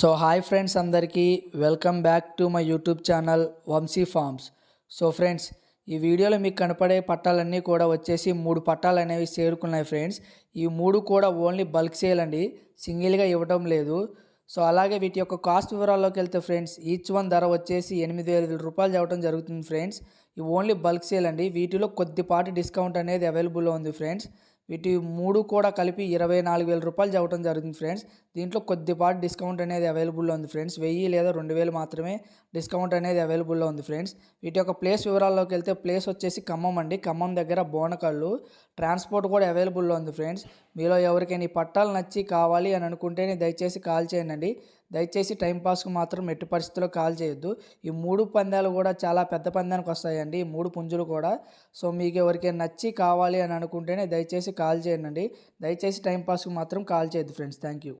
So hi friends అందరికీ. Welcome back to my YouTube channel Vamshi farms so friends ఈ వీడియోలో మీకు కనపడే పట్టాలన్నీ కూడా వచ్చేసి మూడు పట్టాలు అనేవి చేరుకున్నాయి ఫ్రెండ్స్ ఈ మూడు కూడా ఓన్లీ బల్క్ సేల్ అండి. సింగిల్గా ఇవ్వటం లేదు. సో అలాగే వీటి యొక్క కాస్ట్ వివరాల్లోకి వెళ్తే ఫ్రెండ్స్ ఈచ్ వన్ ధర వచ్చేసి ఎనిమిది వేల రూపాయలు చెప్పడం జరుగుతుంది ఫ్రెండ్స్ ఇవి ఓన్లీ బల్క్ సేల్ అండి. వీటిలో కొద్దిపాటి డిస్కౌంట్ అనేది అవైలబుల్లో ఉంది ఫ్రెండ్స్ వీటి మూడు కూడా కలిపి ఇరవై నాలుగు వేల రూపాయలు చెప్పడం జరుగుతుంది ఫ్రెండ్స్. దీంట్లో కొద్దిపాటి డిస్కౌంట్ అనేది అవైలబుల్లో ఉంది ఫ్రెండ్స్. వెయ్యి లేదా రెండు వేలు మాత్రమే డిస్కౌంట్ అనేది అవైలబుల్లో ఉంది ఫ్రెండ్స్. వీటి యొక్క ప్లేస్ వివరాల్లోకి వెళ్తే ప్లేస్ వచ్చేసి ఖమ్మం అండి. ఖమ్మం దగ్గర బోనకళ్ళు ట్రాన్స్పోర్ట్ కూడా అవైలబుల్లో ఉంది ఫ్రెండ్స్. మీలో ఎవరికైనా ఈ పట్టాలు నచ్చి కావాలి అని అనుకుంటేనే దయచేసి కాల్ చేయండి. దయచేసి టైంపాస్కు మాత్రం ఎట్టి పరిస్థితుల్లో కాల్ చేయొద్దు. ఈ మూడు పందాలు కూడా చాలా పెద్ద పందానికి వస్తాయండి. ఈ మూడు పుంజులు కూడా. సో మీకు ఎవరికైనా నచ్చి కావాలి అని అనుకుంటేనే దయచేసి కాల్ చేయండి. దయచేసి టైంపాస్కి మాత్రం కాల్ చేయొద్దు ఫ్రెండ్స్. Thank you